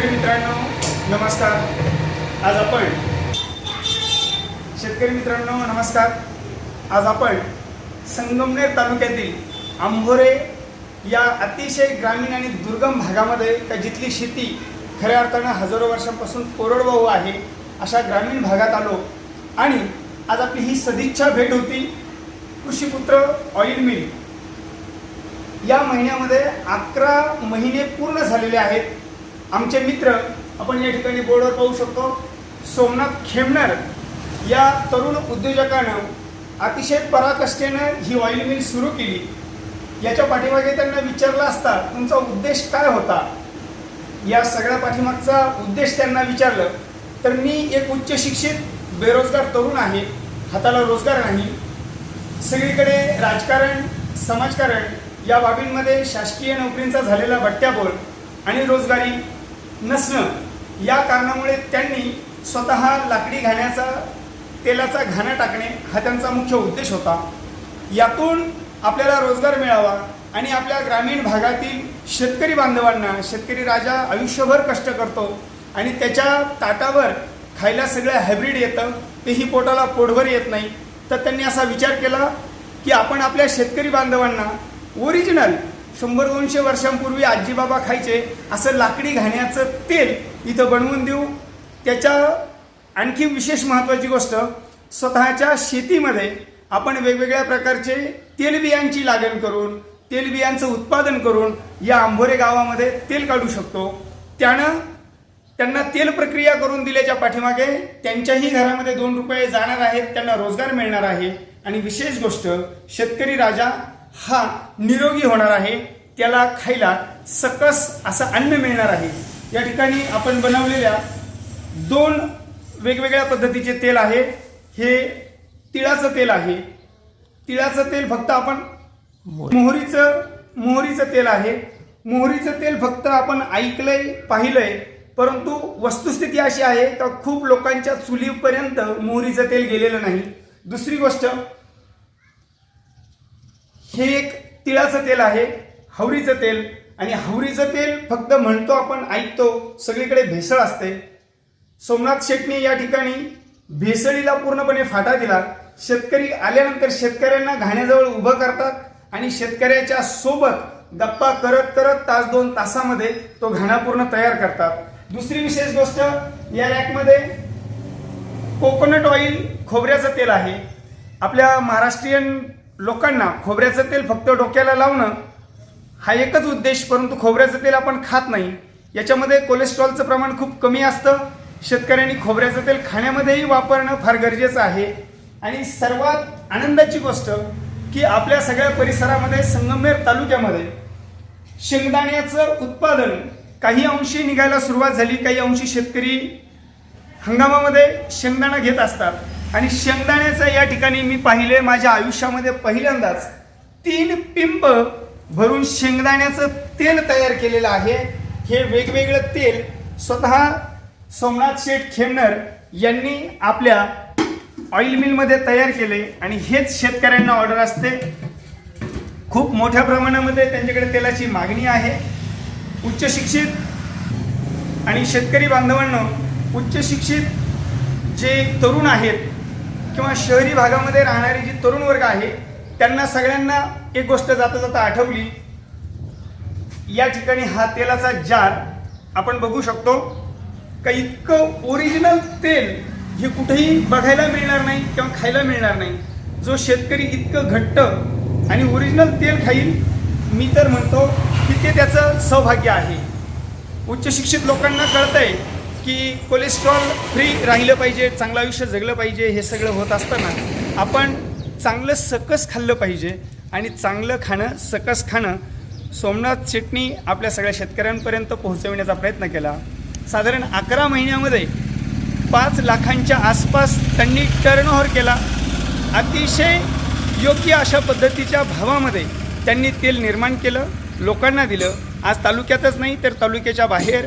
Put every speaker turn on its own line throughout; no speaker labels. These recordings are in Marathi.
शेतकरी मित्रांनो नमस्कार. आज आपण शेतकरी मित्रांनो नमस्कार. आज आपण संगमनेर तालुक्यातील आंभोरे या अतिशय ग्रामीण आणि दुर्गम भागामध्ये का जिथली शेती खऱ्या अर्थानं हजारो वर्षांपासून कोरडवाहू आहे अशा ग्रामीण भागात आलो. आणि आज आपली ही सदिच्छा भेट होती कृषीपुत्र ऑइल मिल. या महिन्यामध्ये अकरा महिने पूर्ण झालेले आहेत. आमचे मित्र आपण या ठिकाणी बोर्डवर पाहू शकतो सोमनाथ खेमणार या तरुण उद्योजकानं अतिशय पराकष्टेनं ही ऑइल मिल सुरू केली. याच्या पाठीमागे त्यांना विचारलं असता तुमचा उद्देश काय होता? या सगळ्या पाठीमागचा उद्देश त्यांना विचारलं तर मी एक उच्च शिक्षित बेरोजगार तरुण आहे हाताला रोजगार नाही. सगळीकडे राजकारण समाजकारण या बाबींमध्ये शासकीय नोकरींचा झालेला बट्ट्याबोल आणि रोजगारी नसणं. या कारणामुळे त्यांनी स्वतः लाकडी घाण्याचा तेलाचा घाणा टाकणे हा त्यांचा मुख्य उद्देश होता. यातून आपल्याला रोजगार मिळावा आणि आपल्या ग्रामीण भागातील शेतकरी बांधवांना शेतकरी राजा आयुष्यभर कष्ट करतो आणि त्याच्या ताटावर खायला सगळं हायब्रिड येतं तेही पोटाला पोटभर येत नाही. तर त्यांनी असा विचार केला की आपण आपल्या शेतकरी बांधवांना ओरिजिनल शंभर दोनशे वर्षांपूर्वी आजीबाबा खायचे असं लाकडी घाण्याचं तेल इथं बनवून देऊ. त्याच्या आणखी विशेष महत्त्वाची गोष्ट स्वतःच्या शेतीमध्ये आपण वेगवेगळ्या प्रकारचे तेलबियांची लागण करून तेलबियांचं उत्पादन करून या आंभोरे गावामध्ये तेल काढू शकतो. त्यानं त्यांना तेल प्रक्रिया करून दिल्याच्या पाठीमागे त्यांच्याही घरामध्ये दोन रुपये जाणार आहेत त्यांना रोजगार मिळणार आहे. आणि विशेष गोष्ट शेतकरी राजा हा निरोगी होणार आहे त्याला खायला सकस असं अन्न मिळणार आहे. या ठिकाणी आपण बनवलेल्या दोन वेगवेगळ्या पद्धतीचे तेल आहे. हे तिळाचं तेल आहे. तिळाचं तेल फक्त आपण मोहरीचं मोहरीचं तेल आहे. मोहरीचं तेल फक्त आपण ऐकलंय पाहिलंय परंतु वस्तुस्थिती अशी आहे का खूप लोकांच्या चुलीपर्यंत मोहरीचं तेल गेलेलं नाही. दुसरी गोष्ट हे एक तिळाचं तेल आहे हवरीचं तेल. आणि हवरीचं तेल फक्त म्हणतो आपण ऐकतो सगळीकडे भेसळ असते. सोमनाथ शेटने या ठिकाणी भेसळीला पूर्णपणे फाटा दिला. शेतकरी आल्यानंतर शेतकऱ्यांना घाण्याजवळ उभं करतात आणि शेतकऱ्याच्या सोबत गप्पा करत करत तास दोन तासामध्ये तो घाणा पूर्ण तयार करतात. दुसरी विशेष गोष्ट या रॅकमध्ये कोकोनट ऑइल खोबऱ्याचं तेल आहे. आपल्या महाराष्ट्रीयन लोकांना खोबऱ्याचं तेल फक्त डोक्याला लावणं हा एकच उद्देश परंतु खोबऱ्याचं तेल आपण खात नाही. याच्यामध्ये कोलेस्ट्रॉलचं प्रमाण खूप कमी असतं. शेतकऱ्यांनी खोबऱ्याचं तेल खाण्यामध्येही वापरणं फार गरजेचं आहे. आणि सर्वात आनंदाची गोष्ट की आपल्या सगळ्या परिसरामध्ये संगमनेर तालुक्यामध्ये शेंगदाण्याचं उत्पादन काही अंशी निघायला सुरुवात झाली. काही अंशी शेतकरी हंगामामध्ये शेंगदाणा घेत असतात. आणि शेंगदाण्याचं या ठिकाणी मी पाहिले माझ्या आयुष्यामध्ये पहिल्यांदाच. तीन पिंप भरून शेंगदाण्याचं तेल तयार केलेलं आहे. हे वेगवेगळं तेल स्वतः सोमनाथ शेठ खेमनर यांनी आपल्या ऑइल मिलमध्ये तयार केले आणि हेच शेतकऱ्यांना ऑर्डर असते. खूप मोठ्या प्रमाणामध्ये त्यांच्याकडे तेलाची मागणी आहे. उच्च शिक्षित आणि शेतकरी बांधवांना उच्च शिक्षित जे तरुण आहेत किंवा शहरी भागामध्ये राहणारे जे तरुण वर्ग आहे त्यांना सगळ्यांना एक गोष्ट जाता जाता आठवली. या ठिकाणी हा तेलाचा जार आपण बघू शकतो. का इतकं ओरिजिनल तेल हे कुठेही बघायला मिळणार नाही किंवा खायला मिळणार नाही. जो शेतकरी इतकं घट्ट आणि ओरिजिनल तेल खाईल मी तर म्हणतो की ते त्याचं सौभाग्य आहे. उच्च शिक्षित लोकांना कळतंय की कोलेस्ट्रॉल फ्री राहिलं पाहिजे चांगलं आयुष्य जगलं पाहिजे हे सगळं होत असताना आपण चांगलं सकस खाल्लं पाहिजे आणि चांगलं खाणं सकस खाणं सोमनाथ शेटणी आपल्या सगळ्या शेतकऱ्यांपर्यंत पोहोचविण्याचा प्रयत्न केला. साधारण अकरा महिन्यामध्ये पाच लाखांच्या आसपास त्यांनी टर्नओव्हर केला. अतिशय योग्य अशा पद्धतीच्या भावामध्ये त्यांनी तेल निर्माण केलं लोकांना दिलं. आज तालुक्यातच नाही तर तालुक्याच्या बाहेर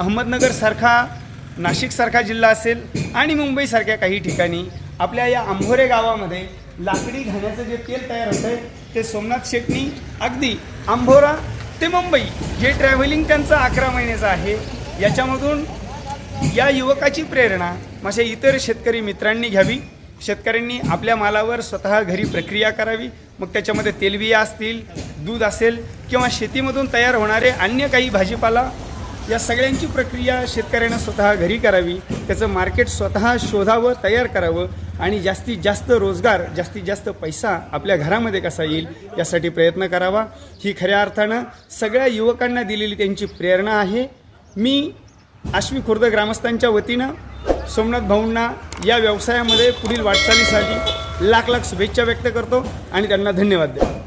अहमदनगरसारखा नाशिकसारखा जिल्हा असेल आणि मुंबईसारख्या काही ठिकाणी आपल्या या आंभोरे गावामध्ये लाकडी घाण्याचं जे तेल तयार होतं आहे ते सोमनाथ शेटणी अगदी आंभोरा ते मुंबई हे ट्रॅव्हलिंग त्यांचं अकरा महिन्याचं आहे याच्यामधून या युवकाची प्रेरणा माझ्या इतर शेतकरी मित्रांनी घ्यावी. शेतकऱ्यांनी आपल्या मालावर स्वतः घरी प्रक्रिया करावी. मग त्याच्यामध्ये तेलबिया असतील दूध असेल किंवा शेतीमधून तयार होणारे अन्य काही भाजीपाला या सगळ्यांची प्रक्रिया शेतकऱ्यांना स्वतः घरी करावी त्याचं मार्केट स्वतः शोधावं तयार करावं आणि जास्तीत जास्त रोजगार जास्तीत जास्त पैसा आपल्या घरामध्ये कसा येईल यासाठी प्रयत्न करावा. ही खऱ्या अर्थानं सगळ्या युवकांना दिलेली त्यांची प्रेरणा आहे. मी आश्वी खुर्द ग्रामस्थांच्या वतीनं सोमनाथ भाऊंना या व्यवसायामध्ये पुढील वाटचालीसाठी लाख लाख शुभेच्छा व्यक्त करतो आणि त्यांना धन्यवाद देतो.